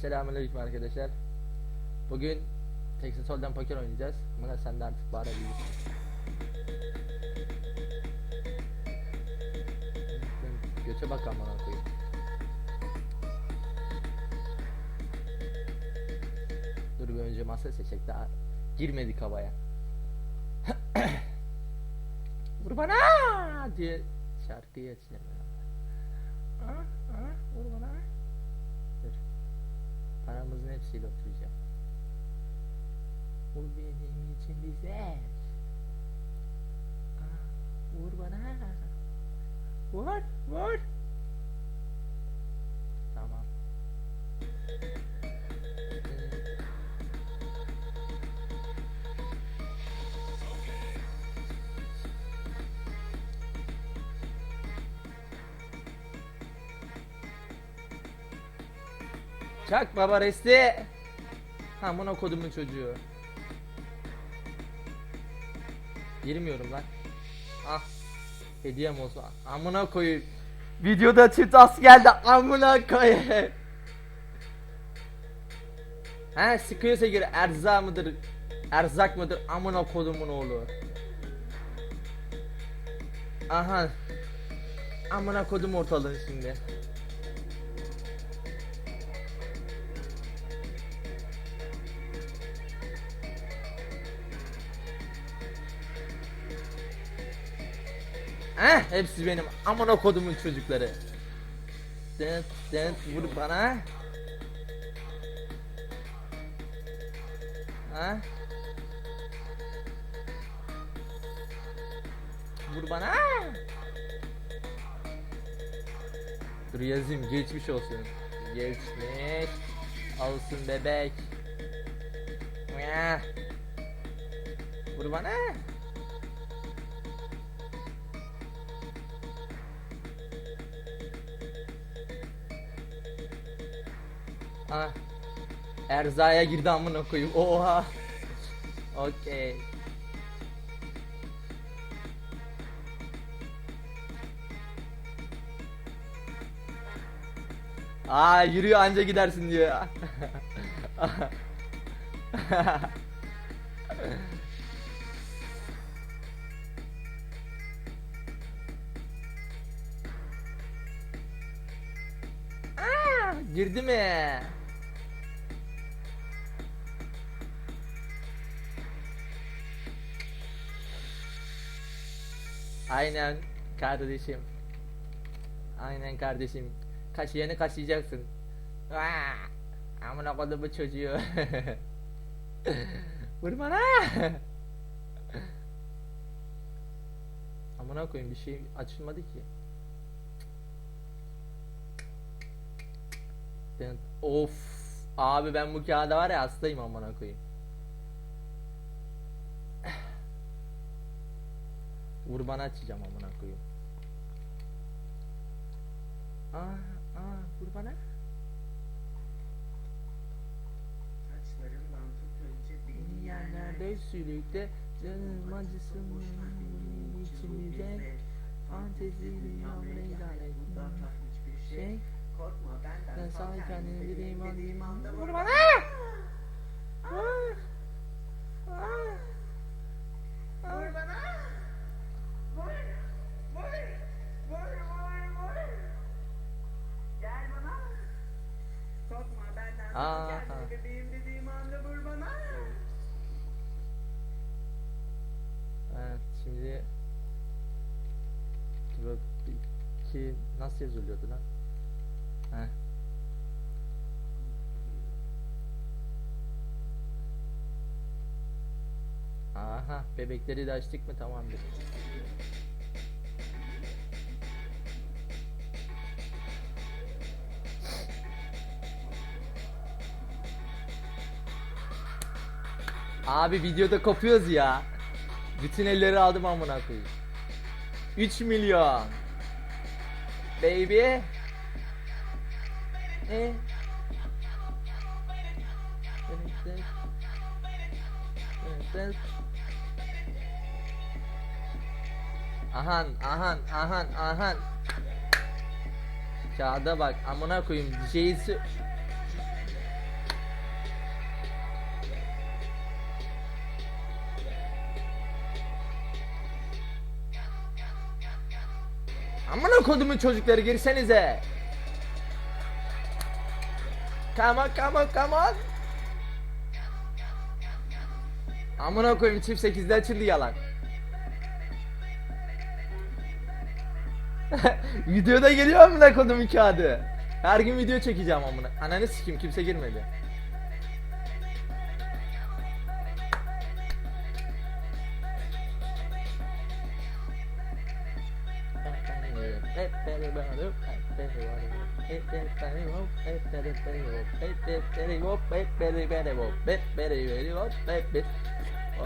Selamünaleyküm arkadaşlar. Bugün Texas Hold'em poker oynayacağız. Buna sen de artık bağırabilirsin. Göte bak amına koyayım. Dur bir önce masa seçecek daha girmedik havaya. Vur bana diye şarkıyı açacağım. Ah, ah, Vur bana. Paramızın hepsiyle oturacağım. Bu benim için. Ah, Vur bana. Vur, vur. Çak baba resti. Ha buna kodumun çocuğu. Girmiyorum lan. Ah. Hediyem olsun. Amına koyayım. Videoda çift as geldi. Amına koyayım. Ha sıkıyorsa gir erzak mıdır? Erzak mıdır? Amına kodumun oğlu. Aha. Amına kodum ortalığın şimdi. Eh hepsi benim amına kodumun çocukları. Dent dent vur bana. Ha? Vur bana. Dur yazayım geçmiş olsun. Geçmiş. Olsun bebek. Vur bana. Ah. Erzaya girdi amına koyayım. Oha. Okey. Aa yürüyor anca gidersin diyor. Aa, girdi mi? Aynen kardeşim. Aynen kardeşim. Kaşıyanı kaşıyacaksın. Aa, amına kodumu çocuğu. Vurma la. amına koyayım bir şey açılmadı ki. Ben, of abi ben bu kağıda var ya hastayım amına koyayım. Vur bana açacağım amına koyayım. Aa, aa, vur bana. Saçlarımdan tut önce beni Yerlerde sürükle canım acısın içimde fantezili yağmuruyla Uzaktan hiçbir şey. Korkma ben sal sana kendini bileyim dediğim anda iki nasıl yazılıyordu lan? Heh. Aha bebekleri de açtık mı tamamdır. Abi videoda kopuyoruz ya. Bütün elleri aldım amına koyayım. 3 milyon. Baby. E. Ahan ahan ahan ahan. Kağıda bak amına koyayım. J'si Amına kodumun çocukları girsenize. Come on come on come on. Amına koyayım çift 8'de açıldı yalan. Videoda geliyor amına kodumun kağıdı. Her gün video çekeceğim amına. Ananı sikim kimse girmedi.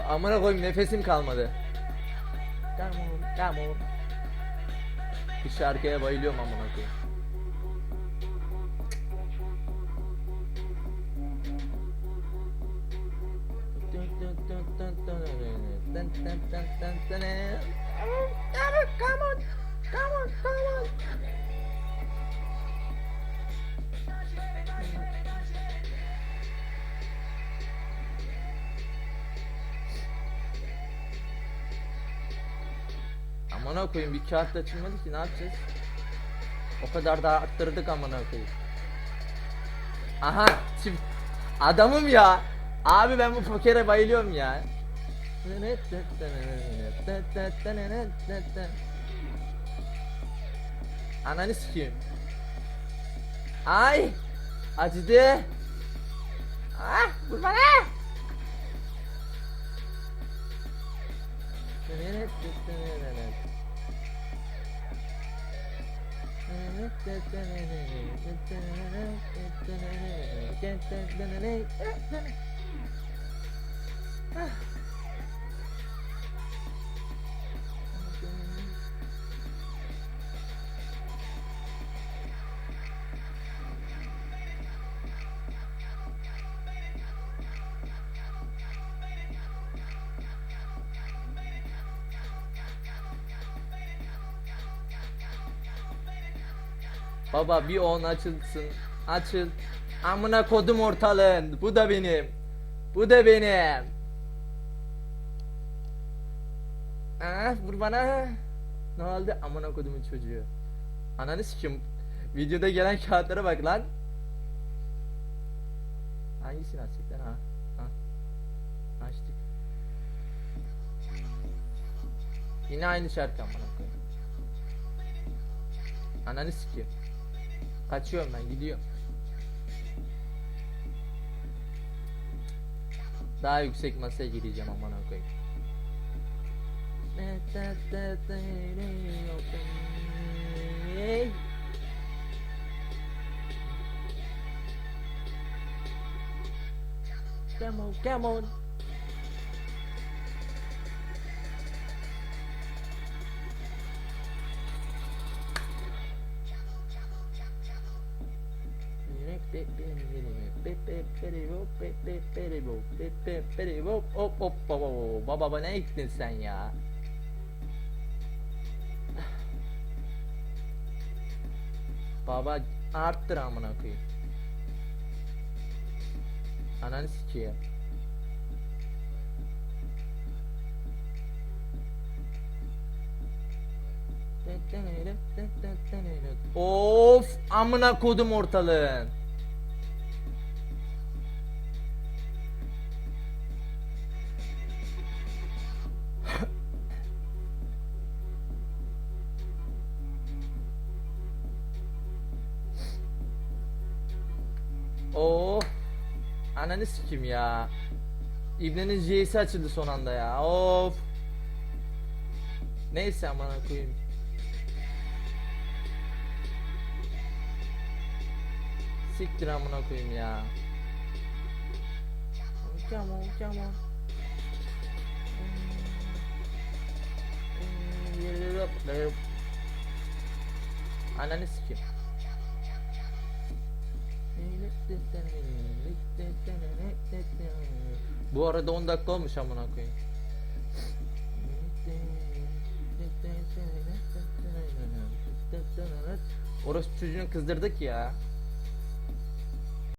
Amına koyayım nefesim kalmadı. Come on. Bir şarkıya bayılıyorum amına koyayım. Come on, come on, come on. Amına koyayım bir kağıt da açılmadı ki ne yapacağız? O kadar da arttırdık amına koyayım. Aha çift adamım ya. Abi ben bu pokere bayılıyorum ya. Ananı sikeyim. Ay acıdı. Ah vur bana. Baba bir on açılsın. Açıl. Amına kodum ortalığın. Bu da benim. Bu da benim. Ah vur bana. Ne oldu? Amına kodumun çocuğu. Ananı sikim. Videoda gelen kağıtlara bak lan. Hangisini açacak lan ha? ha. Açtık. Yine aynı şarkı amına koyayım. Ananı sikiyor. Kaçıyorum ben gidiyorum. Daha yüksek masaya gireceğim amına koyayım. Come on, come on. Hop baba baba ne gittin sen ya? Baba arttır amına koyayım. Ananı sikiyor. Of amına kodum ortalığın. Ananı sikim ya. İbnenin J'si açıldı son anda ya. Of. Neyse amına koyayım. Siktir amına koyayım ya. Come on, come on. Ananı sikim. Bu arada 10 dakika olmuş amına koyayım. Orası çocuğunu kızdırdık ya.